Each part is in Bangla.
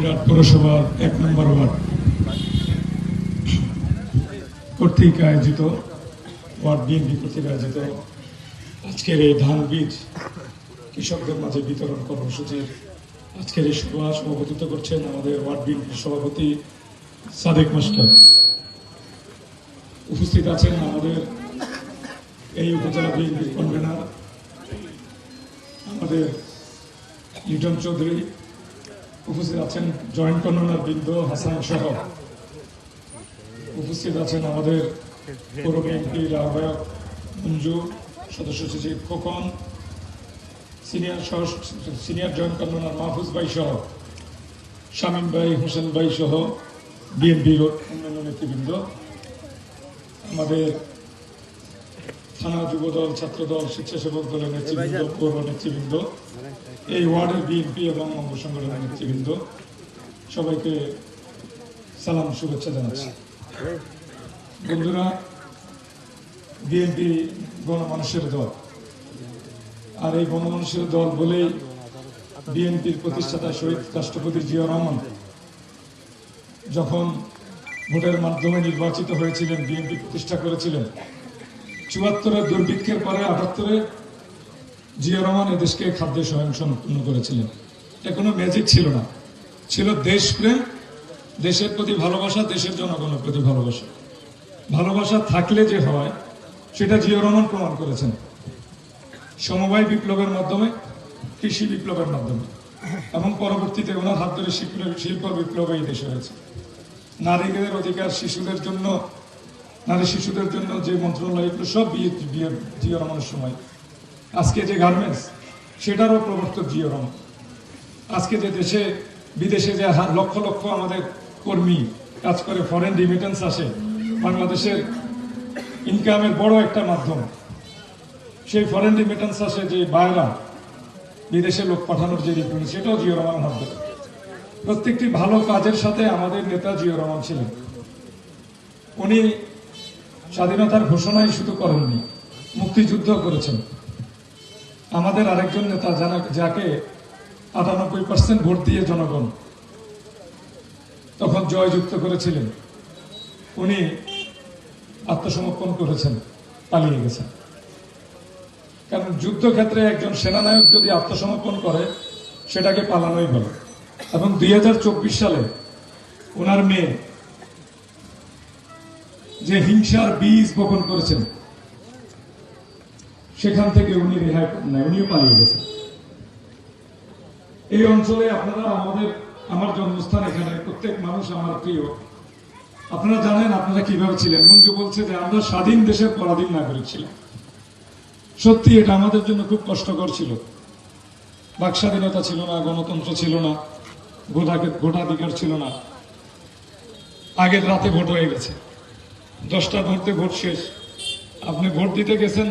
বগুড়ার পৌরসভার এক নম্বর ওয়ার্ড। কর্তৃক আয়োজিত, ওয়ার্ড বিএনপি কর্তৃক আয়োজিত আজকের এই ধান বীজ কৃষকদের মাঝে বিতরণ কর্মসূচির আজকের এই সভা সভাপতিত্ব করছেন আমাদের ওয়ার্ড বিএনপির সভাপতি সাদেক মাস্টার। উপস্থিত আছেন আমাদের এই উপজেলা বিএনপির কনভেনার আমাদের লিটন চৌধুরী উপস্থিত আছেন জয়েন্ট কনভেনার বৃন্দ হাসান সহ। উপস্থিত আছেন আমাদের পৌর বিএনপির আহ্বায়ক মঞ্জু, সদস্য সচিব খোকন, সিনিয়র সহ সিনিয়র জয়েন্ট কনভেনার মাহফুজ ভাই সহ, শামীম ভাই, হোসেন ভাই সহ বিএনপির অন্যান্য নেতৃবৃন্দ। আমাদের থানা যুবদল ছাত্রদল স্বেচ্ছাসেবক দলের নেতৃবৃন্দ পৌর নেতৃবৃন্দ এই ওয়ার্ডের বিএনপি এবং অঙ্গ সংগঠনের নেতৃবৃন্দ সবাইকে সালাম শুভেচ্ছা জানাচ্ছি। বন্ধুরা বিএনপি গণমানুষের দল। আর এই গণমানুষের দল বলেই বিএনপির প্রতিষ্ঠাতা শহীদ রাষ্ট্রপতি জিয়া রহমান যখন ভোটের মাধ্যমে নির্বাচিত হয়েছিলেন বিএনপি প্রতিষ্ঠা করেছিলেন চুয়াত্তরের দুর্ভিক্ষের পরে আটাত্তরে জিয়া রহমান এদেশকে খাদ্যে স্বয়ং সম্পূর্ণ করেছিলেন। এটা কোনো ম্যাজিক ছিল না। ছিল দেশপ্রেম, দেশের প্রতি ভালোবাসা, দেশের জনগণের প্রতি ভালোবাসা। ভালোবাসা থাকলে যে হয়, সেটা জিয়া রহমান প্রমাণ করেছেন। সমবায় বিপ্লবের মাধ্যমে, কৃষি বিপ্লবের মাধ্যমে। এবং পরবর্তীতে ওনার হাত ধরে শিল্প- বিপ্লব এই দেশে হয়েছে। নারীদের অধিকার শিশুদের জন্য নারী শিশুদের জন্য যে মন্ত্রণালয়, এগুলো সব বিয়ে বিয়ে জিও রহমানের সময়। আজকে যে গার্মেন্টস, সেটারও প্রবর্তক জিও রহমান। আজকে যে দেশে, বিদেশে যে লক্ষ লক্ষ আমাদের কর্মী কাজ করে ফরেন রিমিটেন্স আসে, বাংলাদেশের ইনকামের বড় একটা মাধ্যম। সেই ফরেন রিমিটেন্স আসে যে বাইরা বিদেশে লোক পাঠানোর যে রিপোর্ট সেটাও জিও রহমান হাত ধরে। প্রত্যেকটি ভালো কাজের সাথে আমাদের নেতা জিও রহমান ছিলেন। উনি স্বাধীনতার ঘোষণাই শুধু করেননি মুক্তিযুদ্ধ করেছেন। আমাদের আরেকজন নেতা জানা যাকে আটানব্বই পার্সেন্ট ভোট দিয়ে জনগণ তখন জয়যুক্ত করেছিলেন, উনি আত্মসমর্পণ করেছেন, পালিয়ে গেছেন। কারণ যুদ্ধক্ষেত্রে একজন সেনানায়ক যদি আত্মসমর্পণ করে, সেটাকে পালানোই বলে এবং দুই হাজার চব্বিশ সালে ওনার মেয়ে যে হিংসার বীজ বপন করেছেন, সেখান থেকে উনি রেহাই নাই, উনিও পালিয়ে গেছেন। এই অঞ্চলে আপনারা আমাদের, আমার জন্মস্থান এখানে, প্রত্যেক মানুষ আমার প্রিয়। আপনারা জানেন আপনারা কীভাবে ছিলেন? মঞ্জু বলছে যে আমরা স্বাধীন দেশের পরাধীন নাগরিক ছিলাম। সত্যি এটা আমাদের জন্য খুব কষ্টকর ছিল। বাক স্বাধীনতা ছিল না, গণতন্ত্র ছিল না ভোটাকে ভোটাধিকার ছিল না। আগের রাতে ভোট হয়ে গেছে। দশটার মধ্যে ভোট শেষ। আপনি ভোট দিতে গেছেন,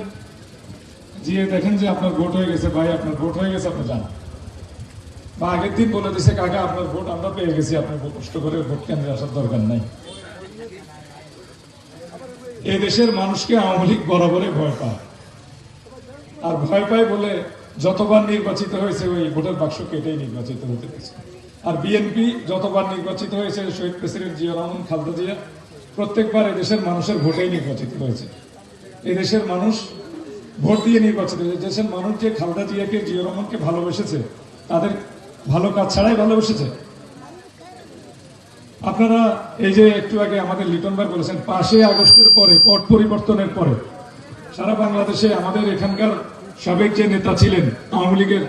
গিয়ে দেখেন যে আপনার ভোট হয়ে গেছে, ভাই, আপনার ভোট হয়ে গেছে, আপনি যান। বা আগের দিন বলে দিছে, কাকা, আপনার ভোট আমরা পেয়ে গেছি, আপনার কষ্ট করে ভোট কেন্দ্রে আসার দরকার নাই। এই দেশের মানুষকে আওয়ামী লীগ বরাবরই ভয় পায়। আর ভয় পায় বলে যতবার নির্বাচিত হয়েছে, ওই ভোটের বাক্স কেটেই নির্বাচিত হতে গেছে। আর বিএনপি যতবার নির্বাচিত হয়েছে, শহীদ প্রেসিডেন্ট জিয়া রহমান, খালেদা জিয়া প্রত্যেকবার এদেশের মানুষের ভোটেই নির্বাচিত হয়েছে। এদেশের মানুষ ভোট দিয়ে নির্বাচিত হয়েছে। দেশের মানুষ যে খালেদা জিয়াকে, জিয়া রহমানকে ভালোবেসেছে, তাদের ভালো কাজ ছাড়াই ভালোবেসেছে। আপনারা এই যে একটু আগে আমাদের লিটন ভাই বলেছেন পাশে আগস্টের পরে, পট পরিবর্তনের পরে, সারা বাংলাদেশে আমাদের এখানকার সাবেক যে নেতা ছিলেন, আওয়ামী লীগের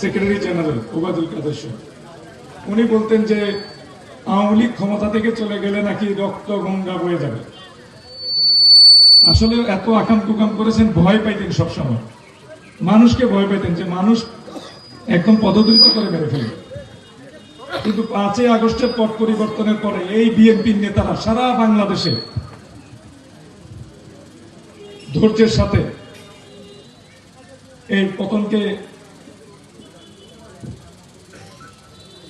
সেক্রেটারি জেনারেল ওবায়দুল কাদের উনি বলতেন যে আওয়ামী লীগ ক্ষমতা থেকে চলে গেলে নাকি রক্ত গঙ্গা বয়ে যাবে। আসলে এত আকাম কুকাম করেছেন, ভয় পাইতেন সবসময়। মানুষকে ভয় পাইতেন যে মানুষ একদম পদদলিত করে মেরে ফেলবে। কিন্তু পাঁচই আগস্টের পট পরিবর্তনের পরে এই বিএনপির নেতারা সারা বাংলাদেশে ধৈর্যের সাথে এই পতনকে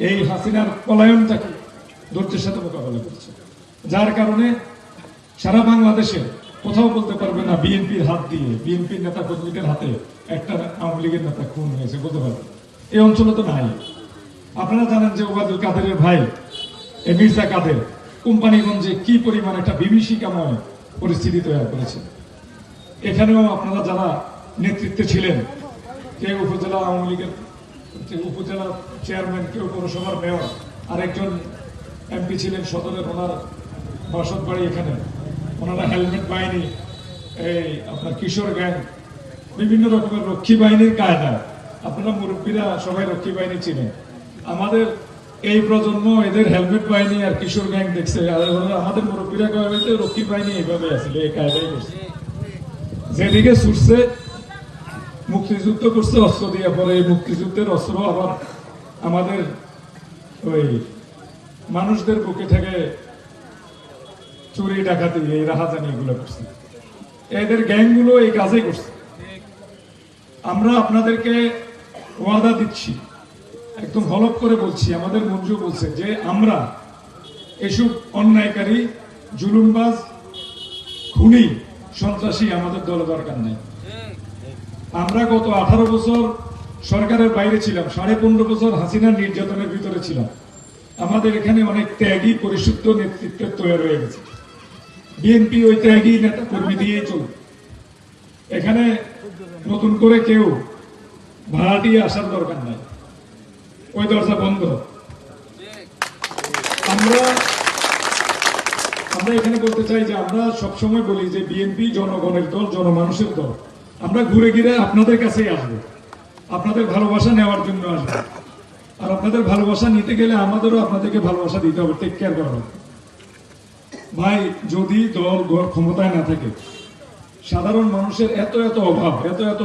এই হাসিনার পলায়নটাকে ধৈর্যের সাথে মোকাবেলা করছে। যার কারণে সারা বাংলাদেশে কোথাও বলতে পারবে না বিএনপির হাত দিয়ে। বিএনপির নেতা কর্মীদের হাতে একটা আওয়ামী লীগের নেতা খুন হয়েছে বলতে পারবে? এই অঞ্চলে তো নাই। আপনারা জানেন যে ওবায়দুল কাদেরের ভাই মির্জা কাদের, কোম্পানিগঞ্জে কি পরিমাণ একটা বিভীষিকাময় পরিস্থিতি তৈরি করেছে এখানেও আপনারা যারা নেতৃত্বে ছিলেন কেউ উপজেলা আওয়ামী লীগের উপজেলা চেয়ারম্যান কেউ পৌরসভার মেয়র আরেকজন এমপি ছিলেন সদরের ওনার বসত বাড়ি এখানে। ওনারা হেলমেট বাহিনী, এই আপনার কিশোর গ্যাং, বিভিন্ন রকমের রক্ষী বাহিনীর কায়দা। আপনারা মুরব্বীরা সবাই রক্ষী বাহিনী ছিলেন আমাদের এই প্রজন্ম এদের হেলমেট বাহিনী আর কিশোর গ্যাং দেখছে। আমাদের মুরব্বীরা কয়ে হয়েছে রক্ষী বাহিনী এইভাবে আসলে এই কায়দাই করছে যেদিকে ছুটছে, মুক্তিযুদ্ধ করছে, অস্ত্র দিয়ে পরে এই মুক্তিযুদ্ধের অস্ত্র আবার আমাদের ওই মানুষদের বুকে থেকে চুরি, ডাকাতি, এই রাহাজানি এগুলো করছে। এদের গ্যাংগুলো এই কাজই করছে। আমরা আপনাদেরকে ওয়াদা দিচ্ছি, একদম হলক করে বলছি, আমাদের মঞ্জু বলছে যে আমরা এসব অন্যায়কারী, জুলুমবাজ, খুনি, সন্ত্রাসী আমাদের দলে দরকার নেই। আমরা গত আঠারো বছর সরকারের বাইরে ছিলাম, সাড়ে পনেরো বছর হাসিনার নির্যাতনের ভিতরে ছিলাম। আমাদের এখানে অনেক ত্যাগী, পরিশুদ্ধ নেতৃত্বের তৈরি হয়ে গেছে। বিএনপি ওই ত্যাগী নেতা কর্মী দিয়েই চলবে। এখানে নতুন করে কেউ ভাড়াটিয়ে আসার দরকার নাই। ওই দরজা বন্ধ। আমরা আমরা এখানে বলতে চাই যে আমরা সবসময় বলি যে বিএনপি জনগণের দল, জনমানুষের দল। আমরা ঘুরে ঘিরে আপনাদের কাছেই আসব। আপনাদের ভালোবাসা নেওয়ার জন্য আসব। আর আপনাদের ভালোবাসা নিতে গেলে আমাদেরও আপনাদেরকে ভালোবাসা দিতে হবে টেক কেয়ার করা হবে ভাই, যদি দল ক্ষমতায় না থাকে, সাধারণ মানুষের এত এত অভাব, এত এত